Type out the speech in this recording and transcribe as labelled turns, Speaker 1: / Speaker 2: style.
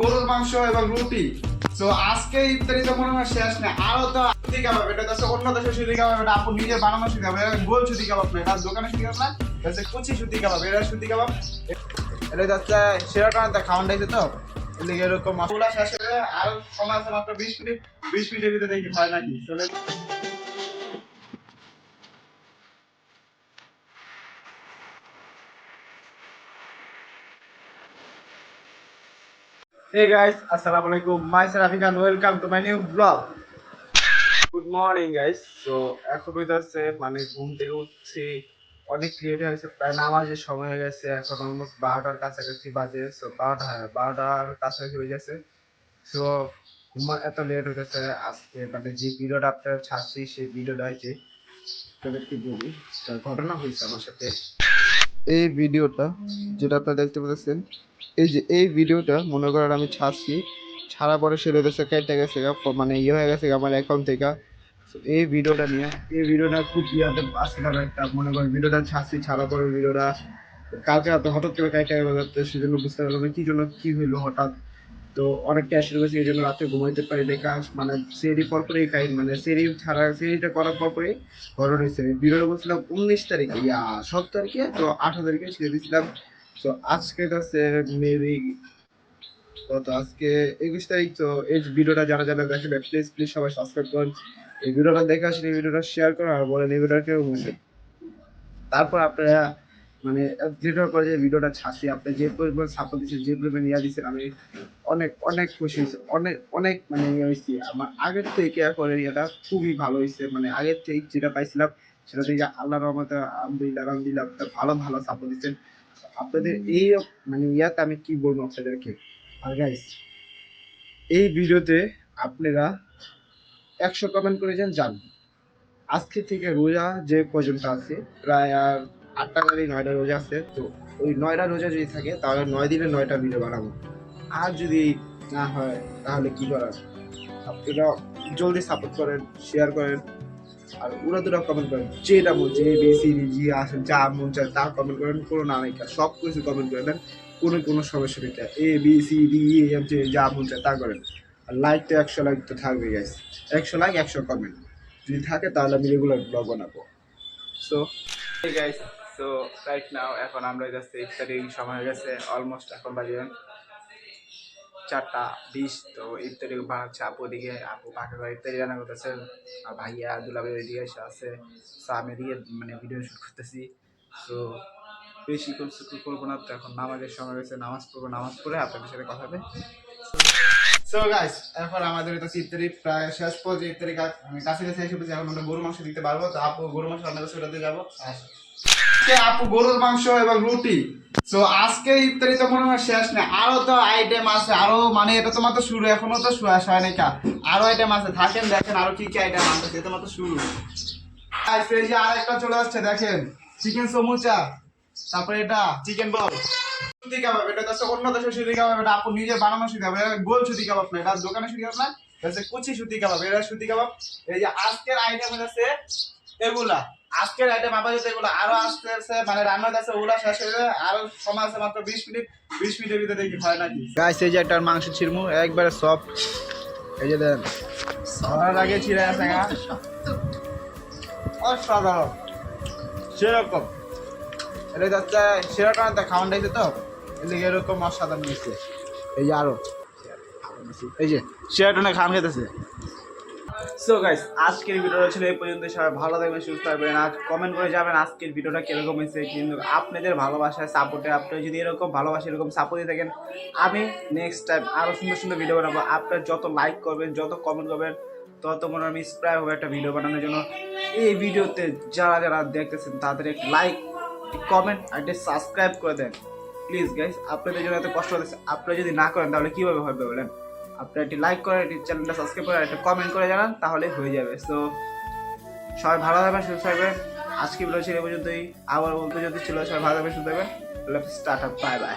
Speaker 1: গরুর মাংস এবং রুটি। তো আজকে ইফতারি তো মনে হয় শেষ নেই। আরও তো সুতি কাবাব এটা তো হচ্ছে অন্য দেশের সুতি কাবাব এটা আপু নিজে বানানো সুতি কাবাব এটা গোল সুতি কাবাব না, এটা দোকানে সুতি কাবাব না, এটা কুচি সুতি কাবাব এটা সুতি কাবাব এটা হচ্ছে কারণে খাওয়ান দিয়েছে তো। এদিকে এরকম মশলা শেষ হয়ে, আর সময় আছে মাত্র বিশ মিনিট, বিশ মিনিটের ভিতরে দেখি হয় নাকি। চলে Hey guys, assalamu alaikum. Myself Rafiq and welcome to my new vlog. Good morning guys তো এখন হইতাছে মানে ঘুম থেকে উঠছি। অনেক লেট হয়েছে প্রায় নামাজের সময় হয়ে গেছে। এখন অলমোস্ট বারোটার কাছাকাছি বাজে সো বারোটা হ্যাঁ বারোটার কাছাকাছি হয়ে গেছে। সো এত লেট হইতেছে। আজকে মানে যে ভিডিওটা আপনার ছাড়ছি সেই ভিডিওটা হয়েছে তোদের কি বলি ঘটনা হয়েছে আমার সাথে। এই ভিডিওটা যেটা আপনারা দেখতে পাচ্ছেন, এই যে এই ভিডিওটা মনে করেন আমি ছাড়ছি ছাড়া পরে সে রয়েছে কেটে গেছে মানে ইয়ে হয়ে গেছে আমার অ্যাকাউন্ট থেকে। এই ভিডিওটা নিয়ে, এই ভিডিওটা খুব ইয়াতে পারে একটা, মনে করেন ভিডিওটা ছাড়ছি ছাড়া পরে ভিডিওটা কালকে হঠাৎ করে কেটে গেছে সেজন্য বুঝতে পারলাম না কি জন্য কি হইল হঠাৎ। তো অনেক ক্যাশ গেছে এই জন্য রাতে ঘুমাইতে পারি নাই। কাজ মানে সেরি পর পরেই খাই মানে সেরি ছাড়া সেরিটা করার পর পরেই ঘটনা হয়েছে ভিডিওটা বলছিলাম উনিশ তারিখে, ইয়া সব তারিখে, তো আঠারো তারিখে ছেড়ে দিয়েছিলাম। তো আজকে হচ্ছে মেবি কত, আজকে একুশ তারিখ, তো এই ভিডিওটা যারা যারা দেখেন প্লিজ প্লিজ সবাই সাবস্ক্রাইব করুন। এই ভিডিওটা দেখে আসলে এই ভিডিওটা শেয়ার করুন আর বলেন এই ভিডিওটা কেউ তারপর আপনারা মানে যেটা করে যে ভিডিওটা ছাড়ছি, আপনি যে পরিমাণ সাপোর্ট দিচ্ছেন, যে পরিমাণ ইয়া দিচ্ছেন, আমি অনেক অনেক খুশি হয়েছি। অনেক অনেক মানে ইয়ে হয়েছি। আমার আগের থেকে এখন ইয়েটা খুবই ভালো হয়েছে। মানে আগের থেকে যেটা পাইছিলাম, সেটা থেকে আল্লাহ রহমতে আলহামদুলিল্লাহ আলহামদুলিল্লাহ আপনারা ভালো ভালো সাপোর্ট দিচ্ছেন। আপনাদের এই মানে ইয়াতে আমি কি বলব আপনাদেরকে? আর গাইস এই ভিডিওতে আপনারা একশো কমেন্ট করেছেন যান আজকে থেকে রোজা যে পর্যন্ত আছে, প্রায় আর আটটা গাড়ি নয়টা রোজা আছে, তো ওই নয়টা রোজা যদি থাকে, তাহলে নয় দিনে নয়টা ভিডিও বানাবো। আর যদি না হয়, তাহলে কি করার আপনারা জলদি সাপোর্ট করেন শেয়ার করেন, আর ওরা দুটা কমেন্ট করেন যেটা যে বি সি ডি জি আসে যা মন চায়, তা কমেন্ট করেন, কোনো না নাই সব কিছু কমেন্ট করে দেন, কোনো কোনো সমস্যা নেই। A B C D E F যে যা মন চায়, তা করেন। আর লাইক তো একশো লাইক তো থাকবে গাইস একশো লাইক একশো কমেন্ট যদি থাকে, তাহলে আমি রেগুলার ব্লগ বানাবো। So guys so right now এখন আমরা যাচ্ছি ইফতারি সময় হয়ে গেছে অলমোস্ট এখন বাজে চারটা বিশ। তো ইফতারি বানাচ্ছে আপু দিকে আপু পাখি করে ইফতারি রান্না করতেছে। আর ভাইয়া দুলাভাই ওইদিকে এসে আছে। সো আমি এদিকে মানে ভিডিও শুট করতেছি। সো বেশি করব না। তো এখন নামাজের সময় হয়েছে নামাজ পড়ব, নামাজ পড়ে আপনাদের সাথে কথা হবে। সো গাইস এখন আমাদের এটা প্রায় শেষ পর্যায়ে মানে কাছে কাছে এসে এখন আমরা গরুর মাংস দিতে পারব। তো আপু গরুর মাংস রান্না করছে ওটাতে যাব। আজকে আপু গরুর মাংস এবং রুটি। তো আজকে তো মনে হয় শেষ আরও তো আইটেম আছে, আরও মানে এটা তো শুরু, এখনও তো শুরু হয় নাই কা। আরও আইটেম আছে, থাকেন, দেখেন আরও কি কি আইটেম আছে এটা তো শুরু। এই যে চলে আসছে, দেখেন। চিকেন সমুচা, তারপরে এটা চিকেন বল সুতি কাবাব এটা হচ্ছে অন্য দেশের সুতি কাবাব এটা আপু নিজে বানানো সুতি কাবাব এটা গোল সুতি কাবাব না এটা দোকানে সুতি কাবাব না হচ্ছে কুচি সুতি কাবাব এটা সুতি কাবাব। এই যে আজকের আইটেম হচ্ছে এগুলা আজকের আইটেম আপাতত এগুলো আরও আসতে আসতে মানে রান্না আছে ওগুলা শেষ হয়ে যাবে আরও সময় আছে মাত্র বিশ মিনিট বিশ মিনিটের ভিতরে দেখি হয় নাকি। গাইস এই যে একটা মাংস ছিড়মু একবারে সফট এই যে দেন। সরার আগে ছিঁড়ে আছে গা অসাধারণ। সেরকম। এটা যাচ্ছে সেরকম খাওয়ান দিয়েছে তো? এদিকে এরকম অসাধারণ হয়েছে। এই যে আরও। এই যে শেয়ারটনে খান খেতেছে। সো গাইস আজকের ভিডিওটা ছিল এই পর্যন্ত। সবাই ভালো থাকবেন, সুস্থ থাকবেন। আর কমেন্ট করে যাবেন আজকের ভিডিওটা কীরকম হয়েছে। কিন্তু আপনাদের ভালোবাসায় সাপোর্টে আপনারা যদি এরকম ভালোবাসা, এরকম সাপোর্ট দিয়ে থাকেন, আমি নেক্সট টাইম আরও সুন্দর সুন্দর ভিডিও বানাবো। আপনারা যত লাইক করবেন, যত কমেন্ট করবেন, তত মনে আমি ইন্সপায়ার হবে একটা ভিডিও বানানোর জন্য। এই ভিডিওতে যারা যারা দেখতেছেন, তাদের লাইক কমেন্ট আর সাবস্ক্রাইব করে দেন। প্লিজ গাইস আপনাদের জন্য এত কষ্ট হচ্ছে। আপনারা যদি না করেন, তাহলে কীভাবে হবে বলেন? আপনারা একটি লাইক করেন একটি চ্যানেলটা সাবস্ক্রাইব করেন একটা কমেন্ট করে জানান, তাহলে হয়ে যাবে। সো সবাই ভালো থাকবেন, সুস্থ থাকবেন। আজকে ভিডিও ছিল পর্যন্তই। আবার বলতে যদি ছিল, সবাই ভালো থাকবেন, সুস্থ থাকবেন। Start up bye bye